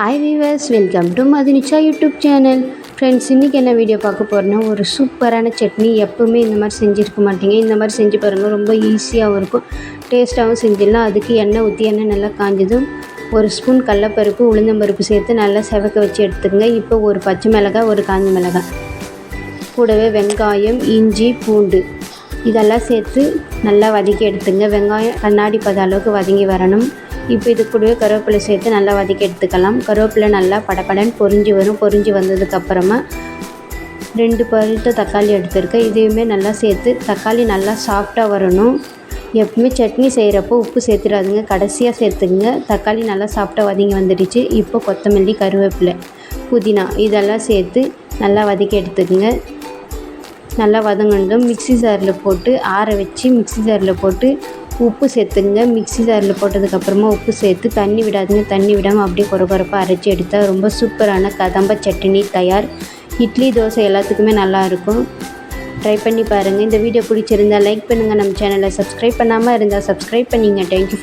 Hi viewers welcome to மதுனிச்சா YouTube channel friends இன்றைக்கி என்ன வீடியோ பார்க்க போகிறேன்னா ஒரு சூப்பரான சட்னி எப்போவுமே இந்த மாதிரி செஞ்சுருக்க மாட்டீங்க. இந்த மாதிரி செஞ்சு பாருங்கள் ரொம்ப ஈஸியாகவும் இருக்கும். டேஸ்ட்டாகவும் செஞ்சிடலாம். அதுக்கு எண்ணெய் ஊற்றி எண்ணெய் நல்லா காஞ்சதும் ஒரு ஸ்பூன் கடலப்பருப்பு உளுந்தம்பருப்பு சேர்த்து நல்லா செவக்க வச்சு எடுத்துக்கங்க. இப்போ ஒரு பச்சை மிளகாய் ஒரு காஞ்ச மிளகாய். கூடவே வெங்காயம் இஞ்சி பூண்டு. இதெல்லாம் சேர்த்து நல்லா வதக்கி எடுத்துங்க வெங்காயம் கண்ணாடி பத அளவுக்கு வதங்கி வரணும். இப்போ இது கூடவே கருவேப்பிலை சேர்த்து நல்லா வதக்கி எடுத்துக்கலாம். கருவேப்பிலை நல்லா படபடன்னு பொரிஞ்சு வரும். பொரிஞ்சு வந்ததுக்கப்புறமா ரெண்டு பழுத்த தக்காளி எடுத்திருக்கேன். இதையுமே நல்லா சேர்த்து தக்காளி நல்லா சாஃப்டாக வரணும். எப்பவுமே சட்னி செய்கிறப்போ உப்பு சேர்த்துடாதுங்க. கடைசியாக சேர்த்துக்குங்க. தக்காளி நல்லா சாஃப்டாக வதங்கி வந்துடுச்சு. இப்போ கொத்தமல்லி கருவேப்பிலை புதினா இதெல்லாம் சேர்த்து நல்லா வதக்கி எடுத்துக்கோங்க. நல்லா வதங்கினதும் மிக்ஸி ஜாரில் போட்டு ஆற வச்சு மிக்ஸி ஜாரில் போட்டு உப்பு சேர்த்துங்க. மிக்ஸி ஜாரில் போட்டதுக்கப்புறமா உப்பு சேர்த்து தண்ணி விடாதுங்க. தண்ணி விடாமல் அப்படியே கொர கொரப்பாக அரைச்சி எடுத்தால் ரொம்ப சூப்பரான கதம்ப சட்னி தயார். இட்லி தோசை எல்லாத்துக்குமே நல்லாயிருக்கும் ட்ரை பண்ணி பாருங்கள் இந்த வீடியோ பிடிச்சிருந்தா லைக் பண்ணுங்கள் நம்ம சேனலை சப்ஸ்கிரைப் பண்ணாமல் இருந்தால் சப்ஸ்கிரைப் பண்ணிங்க. தேங்க்யூ